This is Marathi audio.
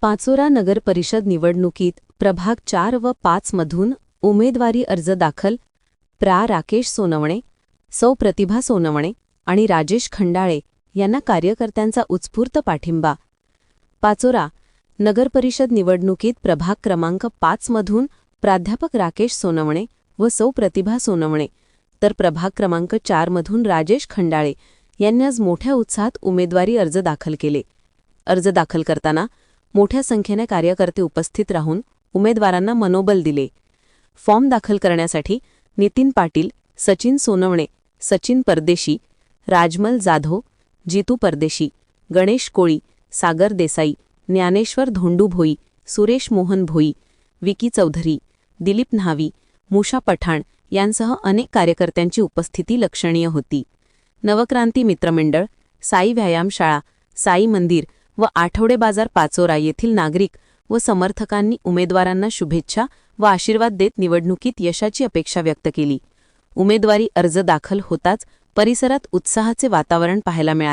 पाचोरा नगर परिषद निवडणुकीत प्रभाग चार व पाच मधून उमेदवारी अर्ज दाखल प्रा. राकेश सोनवणे सौ. प्रतिभा सोनवणे आणि राजेश खंडाळे यांना कार्यकर्त्यांचा उत्स्फूर्त पाठिंबा. पाचोरा नगर परिषद निवडणुकीत प्रभाग क्रमांक पाच मधून प्राध्यापक राकेश सोनवणे व सौ. प्रतिभा सोनवणे तर प्रभाग क्रमांक चारमधून राजेश खंडाळे यांनी आज मोठ्या उत्साहात उमेदवारी अर्ज दाखल केले. अर्ज दाखल करताना मोठ्या संख्येने कार्यकर्ते उपस्थित राहून उमेदवारांना मनोबल दिले. फॉर्म दाखल करण्यासाठी नितीन पाटील सचिन सोनवणे सचिन परदेशी राजमल जाधव जितू परदेशी गणेश कोळी सागर देसाई ज्ञानेश्वर धोंडू भोई सुरेश मोहन भोई विकी चौधरी दिलीप न्हावी मुषा पठाण यांसह अनेक कार्यकर्त्यांची उपस्थिती लक्षणीय होती. नवक्रांती मित्रमंडळ साई व्यायामशाळा साई मंदिर व आठवडे बाजार पाचोरा येथील नागरिक व समर्थकांनी उमेदवारांना शुभेच्छा व आशीर्वाद देत निवडणुकीत यशाची अपेक्षा व्यक्त केली. उमेदवारी अर्ज दाखल होताच परिसरात उत्साहाचे वातावरण पाहायला मिळाले.